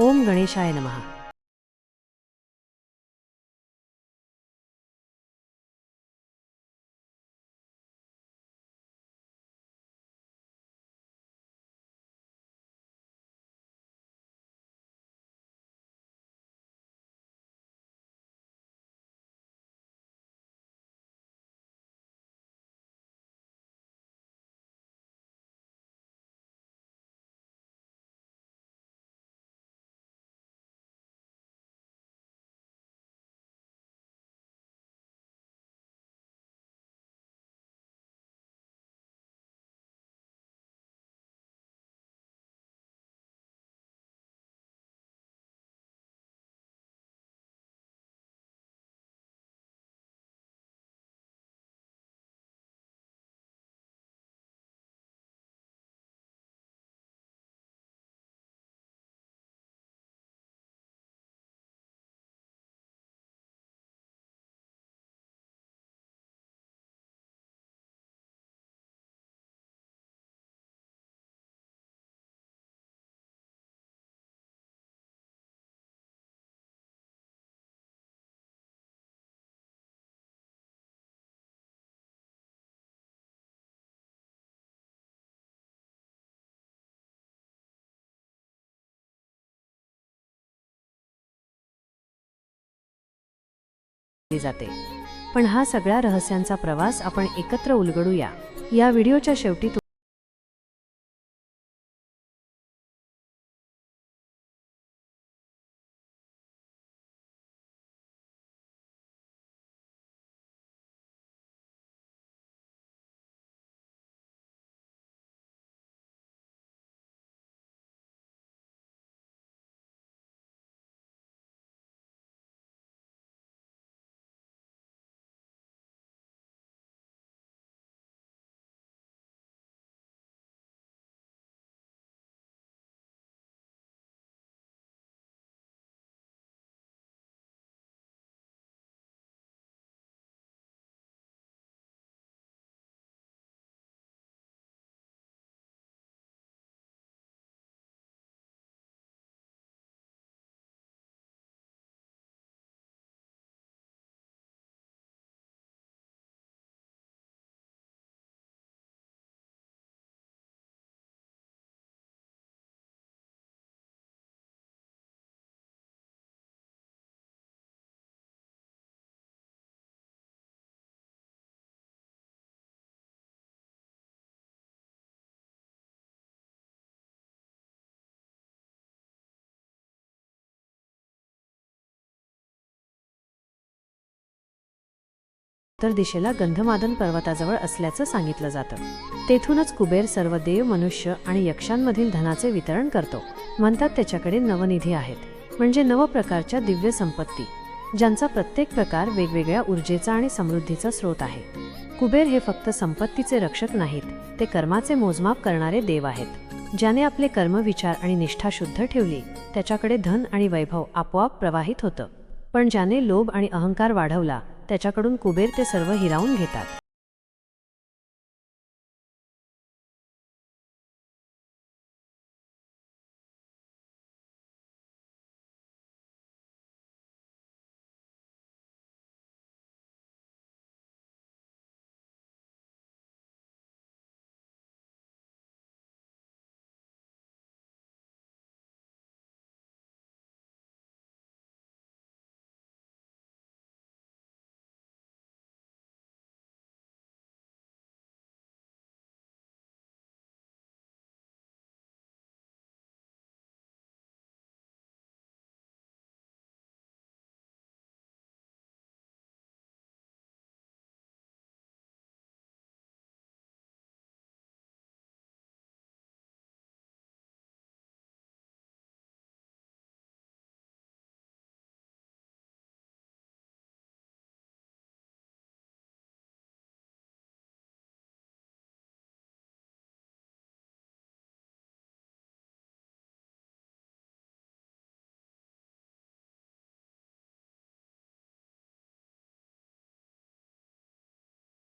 ओम गणेशाय नमः। जाते. पण हा सगळ्या रहस्यांचा प्रवास आपण एकत्र उलगडूया. या व्हिडिओच्या शेवटी उत्तर दिशेला गंधमादन पर्वताजवळ असल्याचं सांगितलं जातं. तेथूनच कुबेर सर्व देव मनुष्य आणि यक्षांमधील धनाचे वितरण करतो. म्हणतात त्याच्याकडे नवनिधी आहेत. म्हणजे नव प्रकारच्या दिव्य संपत्ती ज्यांचा प्रत्येक प्रकार वेगवेगळ्या ऊर्जेचा आणि समृद्धीचा स्रोत आहे. कुबेर हे फक्त संपत्तीचे रक्षक नाहीत ते कर्माचे मोजमाप करणारे देव आहेत. ज्याने आपले कर्म विचार आणि निष्ठा शुद्ध ठेवली त्याच्याकडे धन आणि वैभव आपोआप प्रवाहित होतं. पण ज्याने लोभ आणि अहंकार वाढवला त्याच्याकडून कुबेर ते सर्व हिरावून घेतात.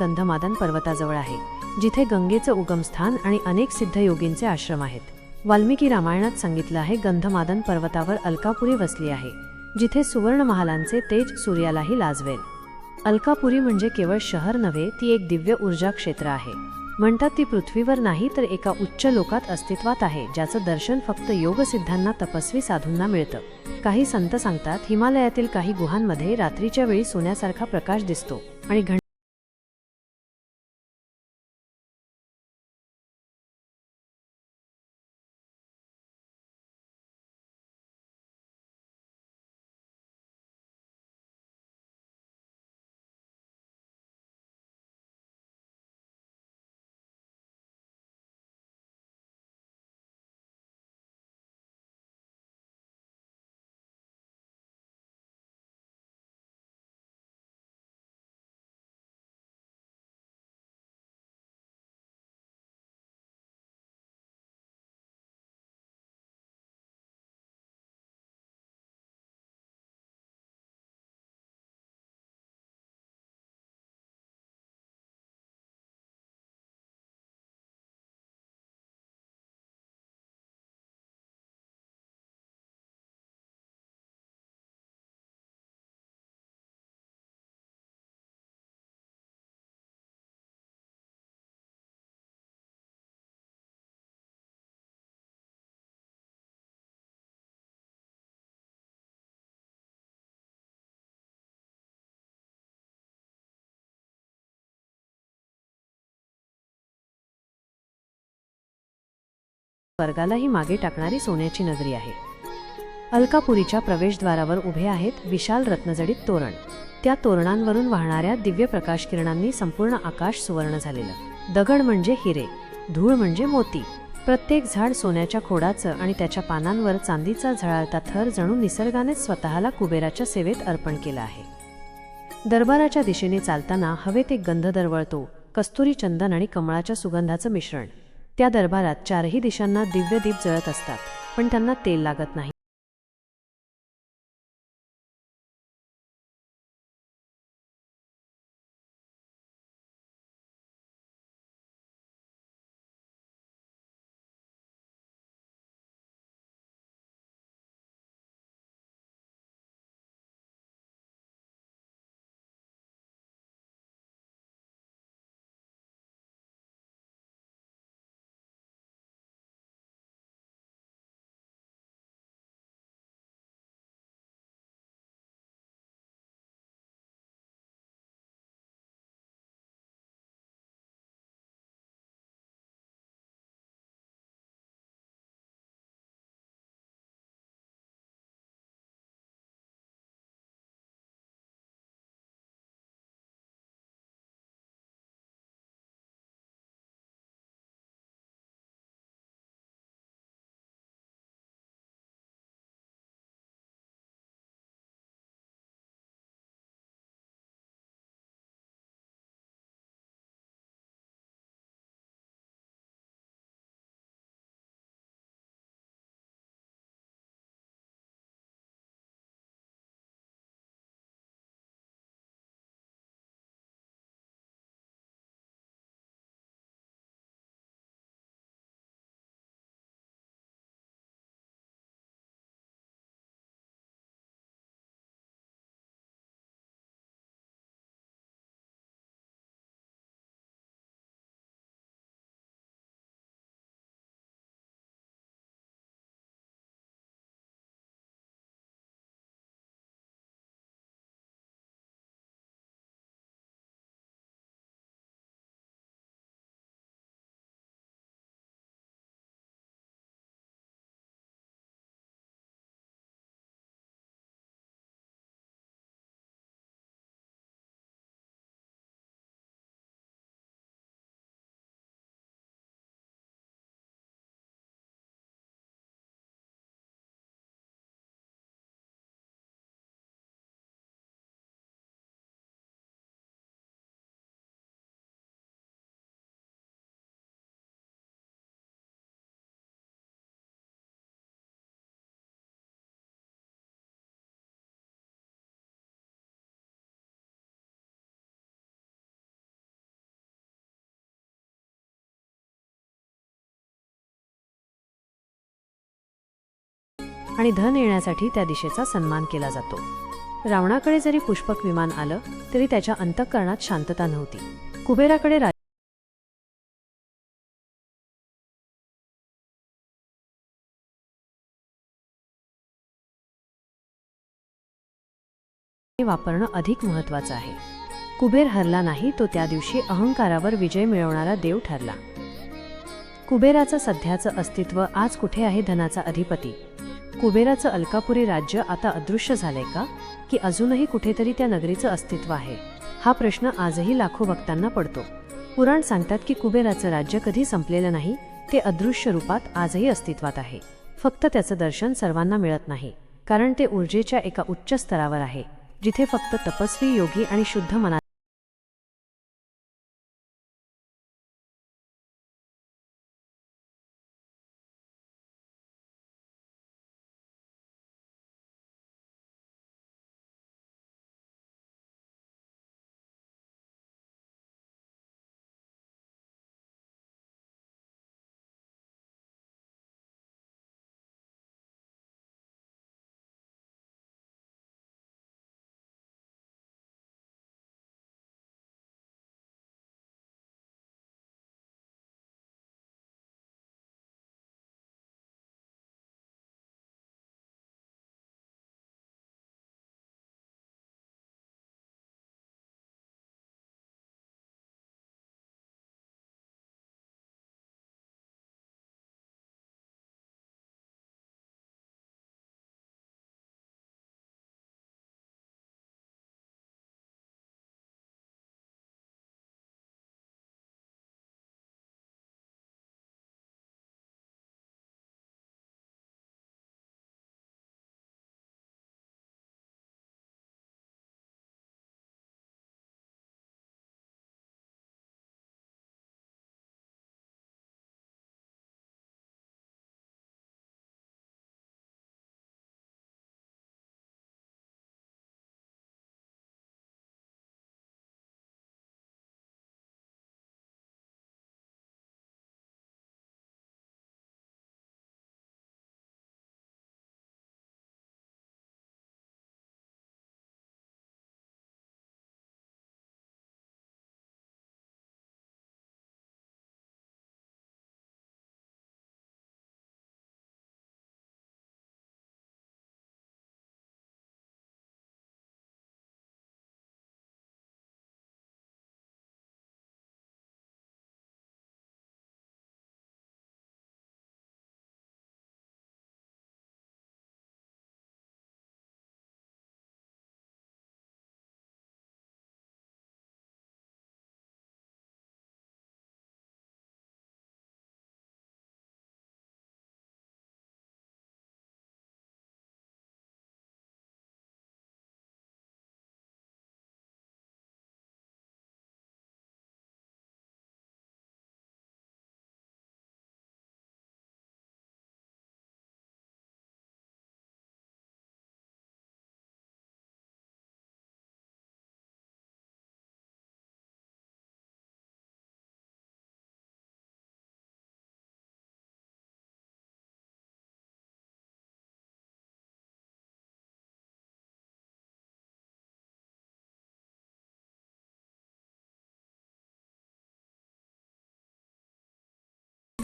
कंधमादन पर्वताजवळ आहे जिथे गंगेचं उगमस्थान आणि अनेक सिद्धयोगींचे आश्रम आहेत. वाल्मिकी रामायणात सांगितलं आहे गंधमादन पर्वतावर अलकापुरी वसली आहे जिथे सुवर्ण महालांचे तेज सूर्यालाही लाजवेल. अलकापुरी म्हणजे केवळ शहर नव्हे ती एक दिव्य ऊर्जा क्षेत्र आहे. म्हणतात ती पृथ्वीवर नाही तर एका उच्च लोकात अस्तित्वात आहे ज्याचं दर्शन फक्त योगसिद्धांना तपस्वी साधूंना मिळतं. काही संत सांगतात हिमालयातील काही गुहांमध्ये रात्रीच्या वेळी सोन्यासारखा प्रकाश दिसतो आणि स्वर्गालाही मागे टाकणारी सोन्याची नगरी आहे. अलकापुरीच्या प्रवेशद्वारावर उभे आहेत विशाल रत्नजडित तोरण. त्या तोरणांवरून वाहणाऱ्या दिव्य प्रकाश किरणांनी संपूर्ण आकाश सुवर्ण झालेलं. दगड म्हणजे हिरे धूळ म्हणजे मोती. प्रत्येक झाड सोन्याच्या खोडाचं आणि त्याच्या पानांवर चांदीचा झळाळता थर जणू निसर्गानेच स्वतःला कुबेराच्या सेवेत अर्पण केला आहे. दरबाराच्या दिशेने चालताना हवेत एक गंध दरवळतो कस्तुरी चंदन आणि कमळाच्या सुगंधाचं मिश्रण. त्या दरबारात चारही दिशांना दिव्य दीप जळत असतात पण त्यांना तेल लागत नाही. आणि धन येण्यासाठी त्या दिशेचा सन्मान केला जातो. रावणाकडे जरी पुष्पक विमान आलं तरी त्याच्या अंतःकरणात शांतता नव्हती. कुबेराकडे वापरणं अधिक महत्वाचं आहे. कुबेर हरला नाही तो त्या दिवशी अहंकारावर विजय मिळवणारा देव ठरला. कुबेराचं सध्याचं अस्तित्व आज कुठे आहे धनाचा अधिपती? कुबेराचं अलकापुरी राज्य आता अदृश्य झालंय का? की अजूनही कुठेतरी त्या नगरीचं अस्तित्व आहे? हा प्रश्न आजही लाखो भक्तांना पडतो. पुराण सांगतात की कुबेराचं राज्य कधी संपलेलं नाही ते अदृश्य रूपात आजही अस्तित्वात आहे. फक्त त्याचं दर्शन सर्वांना मिळत नाही कारण ते ऊर्जेच्या एका उच्च स्तरावर आहे जिथे फक्त तपस्वी योगी आणि शुद्ध मना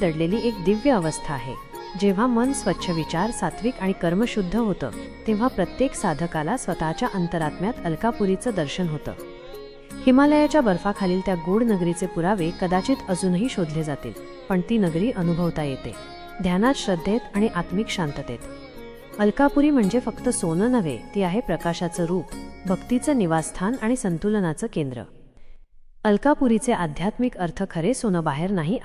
दडलेली एक दिव्य अवस्था आहे. जेव्हा मन स्वच्छ विचार सात्विक आणि कर्मशुद्ध होतं तेव्हा प्रत्येक साधकाला स्वतःच्या अंतरात्म्यात अलकापुरीचं दर्शन होतं. हिमालयाच्या बर्फाखालील त्या गूढ नगरीचे पुरावे कदाचित अजूनही शोधले जातील पण ती नगरी अनुभवता येते. ध्यानात श्रद्धेत आणि आत्मिक शांततेत. अलकापुरी म्हणजे फक्त सोनं नव्हे ती आहे प्रकाशाचं रूप भक्तीचं निवासस्थान आणि संतुलनाचं केंद्र. अलकापुरीचे आध्यात्मिक अर्थ खरे सोनं बाहेर नाही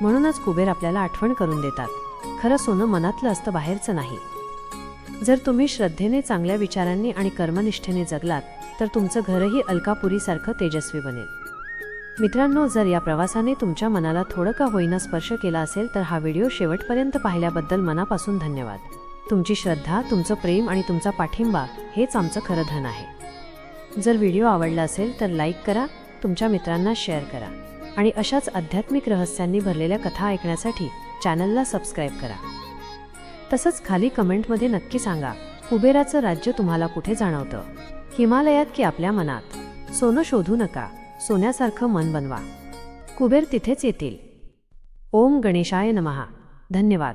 म्हणूनच कुबेर आपल्याला आठवण करून देतात. खरं सोनं मनातलं असतं बाहेरचं नाही. जर तुम्ही श्रद्धेने चांगल्या विचारांनी आणि कर्मनिष्ठेने जगलात तर तुमचं घरही अलकापुरीसारखं तेजस्वी बनेल. मित्रांनो जर या प्रवासाने तुमच्या मनाला थोडं का होईना स्पर्श केला असेल तर हा व्हिडिओ शेवटपर्यंत पाहिल्याबद्दल मनापासून धन्यवाद. तुमची श्रद्धा तुमचं प्रेम आणि तुमचा पाठिंबा हेच आमचं खरं धन आहे. जर व्हिडिओ आवडला असेल तर लाईक करा तुमच्या मित्रांना शेअर करा. आणि अशाच आध्यात्मिक रहस्यांनी भरलेल्या कथा ऐकण्यासाठी चॅनलला सबस्क्राईब करा. तसंच खाली कमेंटमध्ये नक्की सांगा कुबेराचं राज्य तुम्हाला कुठे जाणवतं? हिमालयात की आपल्या मनात? सोनं शोधू नका सोन्यासारखं मन बनवा. कुबेर तिथेच येतील. ओम गणेशाय नमहा धन्यवाद.